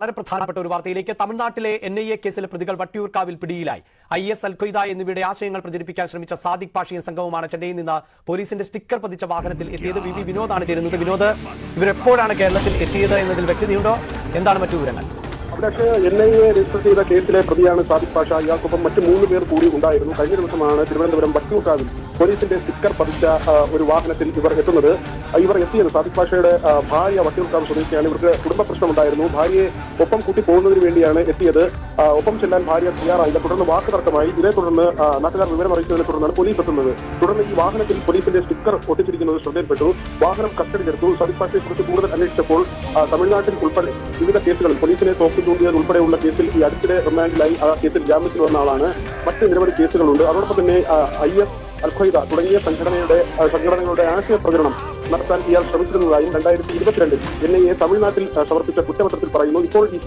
വളരെ പ്രധാനപ്പെട്ട ഒരു വാർത്തയിലേക്ക് തമിഴ്നാട്ടിലെ എൻ ഐ എ കേസിലെ പ്രതികൾ വട്ടിയൂർക്കാവിൽ പിടിയിലായി. ഐ എസ് അൽഖയ്ദ എന്നിവയുടെ ആശയങ്ങൾ പ്രചരിപ്പിക്കാൻ ശ്രമിച്ച സാദിഖ് പാഷിയും സംഘവുമാണ് ചെന്നൈയിൽ നിന്ന് പോലീസിന്റെ സ്റ്റിക്കർ പതിച്ച വാഹനത്തിൽ എത്തിയത് വി വി വിനോദാണ് ചേരുന്നത് വിനോദ് ഇവരെപ്പോഴാണ് കേരളത്തിൽ എത്തിയത് എന്നതിൽ വ്യക്തതയുണ്ടോ? എന്താണ് മറ്റു വിവരങ്ങൾ? എൻ ഐ എ രജിസ്റ്റർ ചെയ്ത കേസിലെ പ്രതിയാണ് സാദിഖ് പാഷ. ഇയാൾക്കൊപ്പം മറ്റ് മൂന്ന് പേർ കൂടി ഉണ്ടായിരുന്നു. കഴിഞ്ഞ ദിവസമാണ് തിരുവനന്തപുരം വട്ടിയൂർക്കാവിൽ പോലീസിന്റെ സ്റ്റിക്കർ പതിച്ച ഒരു വാഹനത്തിൽ ഇവർ എത്തുന്നത്. ഇവർ എത്തിയത് സാദിഖ് പാഷയുടെ ഭാര്യ വട്ടിയൂർക്കാവ് സ്വദേശിയാണ്. ഇവർക്ക് കുടുംബ പ്രശ്നമുണ്ടായിരുന്നു. ഭാര്യയെ ഒപ്പം കൂട്ടി പോകുന്നതിന് വേണ്ടിയാണ് എത്തിയത്. ഒപ്പം ചെല്ലാൻ ഭാര്യ തയ്യാറായില്ല. തുടർന്ന് വാക്ക് തർക്കമായി. ഇതേ തുടർന്ന് നാട്ടുകാർ വിവരം അറിയിച്ചതിനെ തുടർന്നാണ് പോലീസ് എത്തുന്നത്. തുടർന്ന് ഈ വാഹനത്തിൽ പോലീസിന്റെ സ്റ്റിക്കർ ഒട്ടിച്ചിരിക്കുന്നത് ശ്രദ്ധയിൽപ്പെട്ടു. വാഹനം കസ്റ്റഡിയിലെടുത്തു സാദിഖ് പാഷയെ കുറിച്ച് കൂടുതൽ അന്വേഷിച്ചപ്പോൾ തമിഴ്നാട്ടിൽ ഉൾപ്പെടെ വിവിധ കേസുകളിൽ പോലീസിനെ തോക്ക് ചൂണ്ടിയത് ഉൾപ്പെടെയുള്ള കേസിൽ ഈ അടുത്തിടെ റിമാൻഡിലായി ആ കേസിൽ ജാമ്യത്തിൽ വന്ന ആളാണ്. മറ്റ് നിരവധി കേസുകളുണ്ട്. അതോടൊപ്പം തന്നെ ഐ എസ് അൽഖ്വയ്ദ തുടങ്ങിയ സംഘടനയുടെ സംഘടനകളുടെ ആശയ പ്രചരണം നടത്താൻ ഇയാൾ ശ്രമിച്ചിരുന്നതായും രണ്ടായിരത്തി ഇരുപത്തിരണ്ടിൽ എൻ ഐ എ തമിഴ്നാട്ടിൽ സമർപ്പിച്ച കുറ്റപത്രത്തിൽ പറയുന്നു. ഇപ്പോൾ ഈ